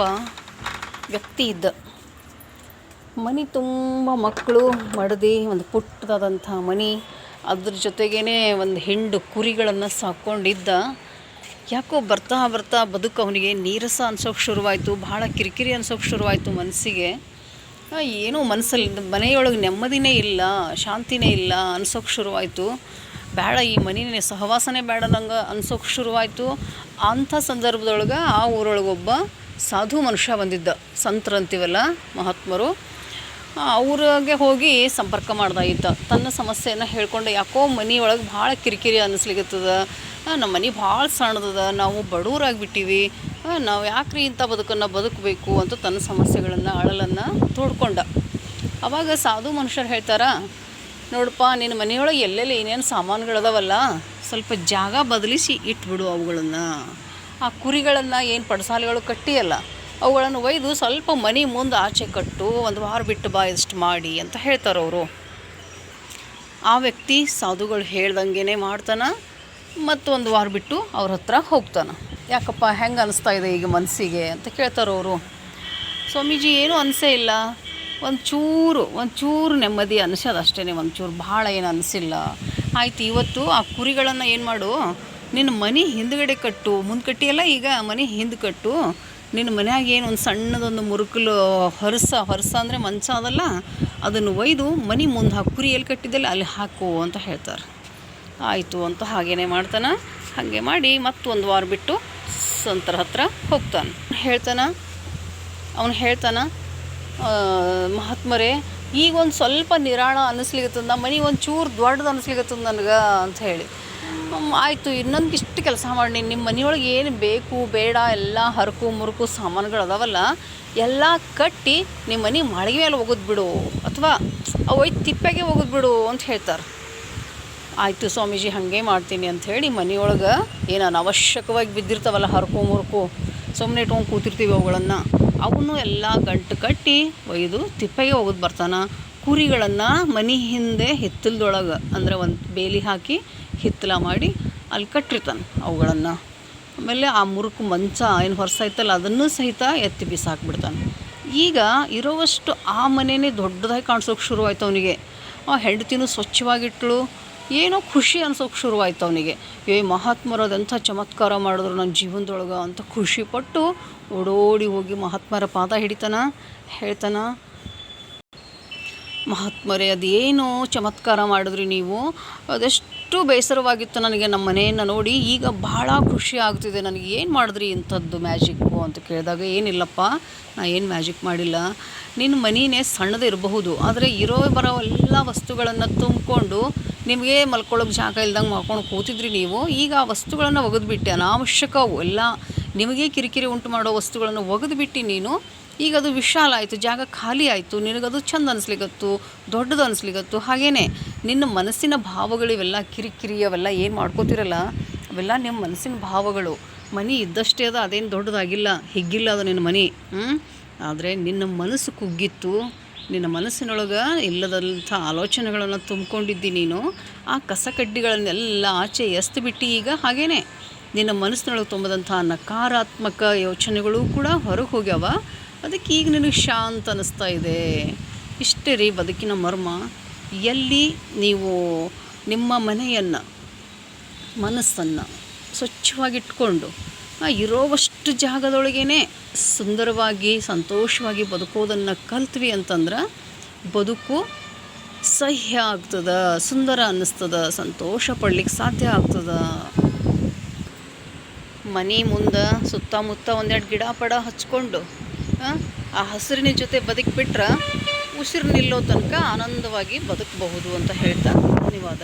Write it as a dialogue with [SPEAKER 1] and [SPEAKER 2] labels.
[SPEAKER 1] ಒಬ್ಬ ವ್ಯಕ್ತಿ ಇದ್ದ. ಮನೆ ತುಂಬ ಮಕ್ಕಳು, ಮಡದಿ, ಒಂದು ಪುಟ್ಟದಾದಂಥ ಮನೆ. ಅದ್ರ ಜೊತೆಗೇ ಒಂದು ಹೆಂಡು ಕುರಿಗಳನ್ನು ಸಾಕೊಂಡಿದ್ದ. ಯಾಕೋ ಬರ್ತಾ ಬರ್ತಾ ಬದುಕು ಅವನಿಗೆ ನೀರಸ ಅನ್ಸೋಕೆ ಶುರುವಾಯಿತು ಭಾಳ ಕಿರಿಕಿರಿ ಅನ್ಸೋಕೆ ಶುರುವಾಯಿತು ಮನಸ್ಸಿಗೆ ಏನೂ ಮನಸ್ಸಲ್ಲಿ ಮನೆಯೊಳಗೆ ನೆಮ್ಮದಿನೇ ಇಲ್ಲ, ಶಾಂತಿನೇ ಇಲ್ಲ ಅನ್ಸೋಕೆ ಶುರುವಾಯಿತು. ಬೇಡ, ಈ ಮನೆನೇ ಸಹವಾಸನೇ ಬೇಡ ನಂಗೆ ಅನ್ಸೋಕೆ ಶುರುವಾಯಿತು. ಅಂಥ ಸಂದರ್ಭದೊಳಗೆ ಆ ಊರೊಳಗೊಬ್ಬ ಸಾಧು ಮನುಷ್ಯ ಬಂದಿದ್ದ ಸಂತರು ಅಂತೀವಲ್ಲ ಮಹಾತ್ಮರು. ಅವ್ರಿಗೆ ಹೋಗಿ ಸಂಪರ್ಕ ಮಾಡ್ದ ಇದ್ದ ತನ್ನ ಸಮಸ್ಯೆಯನ್ನು ಹೇಳ್ಕೊಂಡು ಯಾಕೋ ಮನೆಯೊಳಗೆ ಭಾಳ ಕಿರಿಕಿರಿ ಅನ್ನಿಸ್ಲಿಕ್ಕತ್ತದ ನಮ್ಮ ಮನೆ ಭಾಳ ಸಣ್ಣದದ. ನಾವು ಬಡವರಾಗಿಬಿಟ್ಟಿವಿ ನಾವು ಯಾಕ್ರಿ ಇಂಥ ಬದುಕನ್ನು ಬದುಕಬೇಕು ಅಂತ ತನ್ನ ಸಮಸ್ಯೆಗಳನ್ನು, ಅಳಲನ್ನು ತೋಡ್ಕೊಂಡ. ಅವಾಗ ಸಾಧು ಮನುಷ್ಯರು ಹೇಳ್ತಾರ, ನೋಡಪ್ಪ ನಿನ್ನ ಮನೆಯೊಳಗೆ ಎಲ್ಲೆಲ್ಲಿ ಏನೇನು ಸಾಮಾನುಗಳದವಲ್ಲ, ಸ್ವಲ್ಪ ಜಾಗ ಬದಲಿಸಿ ಇಟ್ಬಿಡು ಅವುಗಳನ್ನು. ಆ ಕುರಿಗಳನ್ನು ಏನು ಪಡಸಾಲೆಗಳು ಕಟ್ಟಿಯಲ್ಲ, ಅವುಗಳನ್ನು ಒಯ್ದು ಸ್ವಲ್ಪ ಮನೆ ಮುಂದೆ ಆಚೆ ಕಟ್ಟು, ಒಂದು ವಾರ ಬಿಟ್ಟು ಬಾ ಇಷ್ಟು ಮಾಡಿ ಅಂತ ಹೇಳ್ತಾರೆ ಅವರು. ಆ ವ್ಯಕ್ತಿ ಸಾಧುಗಳು ಹೇಳ್ದಂಗೆ ಮಾಡ್ತಾನೆ ಮತ್ತು ಒಂದು ವಾರ ಬಿಟ್ಟು ಅವ್ರ ಹತ್ರ ಹೋಗ್ತಾನೆ. ಯಾಕಪ್ಪ, ಹೆಂಗೆ ಅನಿಸ್ತಾ ಇದೆ ಈಗ ಮನಸ್ಸಿಗೆ ಅಂತ ಕೇಳ್ತಾರೆ ಅವರು. ಸ್ವಾಮೀಜಿ, ಏನೂ ಅನಿಸೇ ಇಲ್ಲ. ಒಂದು ಚೂರು ಒಂದು ಚೂರು ನೆಮ್ಮದಿ ಅನಿಸೋದು ಅಷ್ಟೇ ಒಂದು ಚೂರು ಭಾಳ ಏನು ಅನಿಸಿಲ್ಲ. ಆಯ್ತು, ಇವತ್ತು ಆ ಕುರಿಗಳನ್ನು ಏನು ಮಾಡು ನಿನ್ನ ಮನೆ ಹಿಂದ್ಗಡೆ ಕಟ್ಟು, ಮುಂದೆ ಕಟ್ಟಿಯಲ್ಲ, ಈಗ ಮನೆ ಹಿಂದೆ ಕಟ್ಟು. ನಿನ್ನ ಮನ್ಯಾಗ ಏನು ಒಂದು ಸಣ್ಣದೊಂದು ಮುರುಕಲು ಹೊರಸ ಹೊರಸ ಅಂದರೆ ಮಂಚ ಅದಲ್ಲ, ಅದನ್ನು ಒಯ್ದು ಮನೆ ಮುಂದೆ ಹಾಕಿ, ಕುರಿ ಎಲ್ಲಿ ಕಟ್ಟಿದ್ದಲ್ಲ ಅಲ್ಲಿ ಹಾಕು ಅಂತ ಹೇಳ್ತಾರೆ. ಆಯಿತು ಅಂತ ಹಾಗೇನೆ ಮಾಡ್ತಾನೆ. ಹಾಗೆ ಮಾಡಿ ಮತ್ತೊಂದು ವಾರ ಬಿಟ್ಟು ಸಂತರ ಹತ್ರ ಹೋಗ್ತಾನೆ. ಹೇಳ್ತಾನೆ, ಅವನು ಹೇಳ್ತಾನೆ ಮಹಾತ್ಮರೇ, ಈಗ ಒಂದು ಸ್ವಲ್ಪ ನಿರಾಳ ಅನ್ನಿಸ್ಲಿಕ್ಕೆ ನಮ್ಮ ಮನೆ ಒಂದು ಚೂರು ದೊಡ್ಡದು ಅನ್ನಿಸ್ಲಿಕ್ಕೆ ನನಗೆ ಅಂತ ಹೇಳಿ. ಆಯಿತು, ಇನ್ನೊಂದು ಇಷ್ಟು ಕೆಲಸ ಮಾಡಿ. ನಿಮ್ಮ ಮನೆಯೊಳಗೆ ಏನು ಬೇಕು, ಬೇಡ, ಎಲ್ಲ ಹರಕು ಮುರುಕು ಸಾಮಾನುಗಳು ಅದಾವಲ್ಲ, ಎಲ್ಲ ಕಟ್ಟಿ ನಿಮ್ಮ ಮನೆ ಮಾಳಿಗೆ ಮೇಲೆ ಹೋಗೋದು ಬಿಡು. ಅಥವಾ ಒಯ್ದು ತಿಪ್ಪೆಗೆ ಹೋಗೋದು ಬಿಡು ಅಂತ ಹೇಳ್ತಾರೆ. ಆಯಿತು ಸ್ವಾಮೀಜಿ, ಹಾಗೆ ಮಾಡ್ತೀನಿ ಅಂತ ಹೇಳಿ ಮನೆಯೊಳಗೆ ಏನು ಅನವಶ್ಯಕವಾಗಿ ಬಿದ್ದಿರ್ತಾವಲ್ಲ ಹರಕು ಮುರುಕು ಸುಮ್ಮನೆ ಇಟ್ಕೊಂಡು ಕೂತಿರ್ತೀವಿ ಅವುಗಳನ್ನು. ಅವನು ಎಲ್ಲ ಗಂಟು ಕಟ್ಟಿ ಒಯ್ದು ತಿಪ್ಪೆಗೆ ಹೋಗೋದು ಬರ್ತಾನೆ. ಕುರಿಗಳನ್ನು ಮನೆ ಹಿಂದೆ ಹಿತ್ತಲದೊಳಗೆ ಅಂದ್ರೆ ಒಂದು ಬೇಲಿ ಹಾಕಿ ಹಿತ್ತಲ ಮಾಡಿ ಅಲ್ಲಿ ಕಟ್ಟಿರ್ತಾನೆ ಅವುಗಳನ್ನು. ಆಮೇಲೆ ಆ ಮುರುಕು ಮಂಚ ಏನು ಹೊರಸ ಅದನ್ನು ಸಹಿತ ಎತ್ತಿ ಬಿಸಾಕ್ಬಿಡ್ತಾನೆ. ಈಗ ಇರೋವಷ್ಟು ಆ ಮನೆಯೇ ದೊಡ್ಡದಾಗಿ ಕಾಣಿಸೋಕೆ ಶುರುವಾಯ್ತು ಅವನಿಗೆ. ಆ ಹೆಂಡತಿನೂ ಸ್ವಚ್ಛವಾಗಿಟ್ಲು, ಏನೋ ಖುಷಿ ಅನ್ಸೋಕೆ ಶುರುವಾಯ್ತು ಅವನಿಗೆ. ಏ, ಮಹಾತ್ಮರು ಅದೆಂಥ ಚಮತ್ಕಾರ ಮಾಡಿದ್ರು ನನ್ನ ಜೀವನದೊಳಗೆ ಅಂತ ಖುಷಿ ಪಟ್ಟು ಓಡೋಡಿ ಹೋಗಿ ಮಹಾತ್ಮರ ಪಾದ ಹಿಡಿತಾನ, ಹೇಳ್ತಾನ ಮಹಾತ್ಮರೇ, ಅದೇನು ಚಮತ್ಕಾರ ಮಾಡಿದ್ರಿ ನೀವು? ಅದೆಷ್ಟು ಬೇಸರವಾಗಿತ್ತು ನನಗೆ ನಮ್ಮ ಮನೆಯನ್ನು ನೋಡಿ. ಈಗ ಭಾಳ ಖುಷಿ ಆಗ್ತಿದೆ. ನನಗೆ ಏನು ಮಾಡಿದ್ರಿ ಇಂಥದ್ದು ಮ್ಯಾಜಿಕ್ಕು ಅಂತ ಕೇಳಿದಾಗ, ಏನಿಲ್ಲಪ್ಪ, ನಾ ಏನು ಮ್ಯಾಜಿಕ್ ಮಾಡಿಲ್ಲ. ನಿನ್ನ ಮನೆಯೇ ಸಣ್ಣದಿರಬಹುದು ಆದರೆ ಇರೋ ಬರೋ ಎಲ್ಲ ವಸ್ತುಗಳನ್ನು ತುಂಬಿಕೊಂಡು ನಿಮಗೆ ಮಲ್ಕೊಳ್ಳೋಕೆ ಜಾಗ ಇಲ್ದಂಗೆ ಮಾಡ್ಕೊಂಡು ಕೂತಿದ್ರಿ ನೀವು. ಈಗ ಆ ವಸ್ತುಗಳನ್ನು ಒಗೆದುಬಿಟ್ಟೆ. ಅನಾವಶ್ಯಕವು ಎಲ್ಲ ನಿಮಗೆ ಕಿರಿಕಿರಿ ಉಂಟು ಮಾಡೋ ವಸ್ತುಗಳನ್ನು ಒಗೆದುಬಿಟ್ಟು ನೀನು. ಈಗ ಅದು ವಿಶಾಲ ಆಯಿತು, ಜಾಗ ಖಾಲಿ ಆಯಿತು, ನಿನಗದು ಚಂದ ಅನಿಸ್ಲಿಕತ್ತು, ದೊಡ್ಡದು ಅನಿಸ್ಲಿಕತ್ತು, ಹಾಗೇನೆ ನಿನ್ನ ಮನಸ್ಸಿನ ಭಾವಗಳು ಇವೆಲ್ಲ ಕಿರಿಕಿರಿ ಅವೆಲ್ಲ ಏನು ಮಾಡ್ಕೋತಿರಲ್ಲ, ಅವೆಲ್ಲ ನಿಮ್ಮ ಮನಸ್ಸಿನ ಭಾವಗಳು. ಮನೆ ಇದ್ದಷ್ಟೇ ಅದ, ಅದೇನು ದೊಡ್ಡದಾಗಿಲ್ಲ, ಹಿಗ್ಗಿಲ್ಲ ಅದು ನಿನ್ನ ಮನೆ. ಹ್ಞೂ ಆದರೆ ನಿನ್ನ ಮನಸ್ಸು ಕುಗ್ಗಿತ್ತು, ನಿನ್ನ ಮನಸ್ಸಿನೊಳಗೆ ಇಲ್ಲದಂಥ ಆಲೋಚನೆಗಳನ್ನು ತುಂಬಿಕೊಂಡಿದ್ದಿ ನೀನು, ಆ ಕಸಕಡ್ಡಿಗಳನ್ನೆಲ್ಲ ಆಚೆ ಎಸ್ತು ಬಿಟ್ಟು ಈಗ ಹಾಗೇನೆ. ನಿನ್ನ ಮನಸ್ಸಿನೊಳಗೆ ತುಂಬದಂಥ ನಕಾರಾತ್ಮಕ ಯೋಚನೆಗಳು ಕೂಡ ಹೊರಗೆ ಹೋಗ್ಯಾವ. ಅದಕ್ಕೆ ಈಗ ನಿನಗೆ ಶಾಂತ ಅನ್ನಿಸ್ತಾ ಇದೆ. ಇಷ್ಟೇ ರೀ ಬದುಕಿನ ಮರ್ಮ. ಎಲ್ಲಿ ನೀವು ನಿಮ್ಮ ಮನೆಯನ್ನು, ಮನಸ್ಸನ್ನು ಸ್ವಚ್ಛವಾಗಿಟ್ಕೊಂಡು ಇರೋವಷ್ಟು ಜಾಗದೊಳಗೇ ಸುಂದರವಾಗಿ, ಸಂತೋಷವಾಗಿ ಬದುಕೋದನ್ನು ಕಲ್ತ್ವಿ ಅಂತಂದ್ರೆ ಬದುಕು ಸಹ್ಯ ಆಗ್ತದ, ಸುಂದರ ಅನ್ನಿಸ್ತದ, ಸಂತೋಷ ಪಡ್ಲಿಕ್ಕೆ ಸಾಧ್ಯ ಆಗ್ತದ. ಮನೆ ಮುಂದೆ ಸುತ್ತಮುತ್ತ ಒಂದೆರಡು ಗಿಡ ಪಡ ಹಚ್ಕೊಂಡು ಆ ಹಸಿರಿನ ಜೊತೆ ಬದುಕಿಬಿಟ್ರೆ ಉಸಿರು ನಿಲ್ಲೋ ತನಕ ಆನಂದವಾಗಿ ಬದುಕಬಹುದು ಅಂತ ಹೇಳ್ತಾ ಧನ್ಯವಾದ.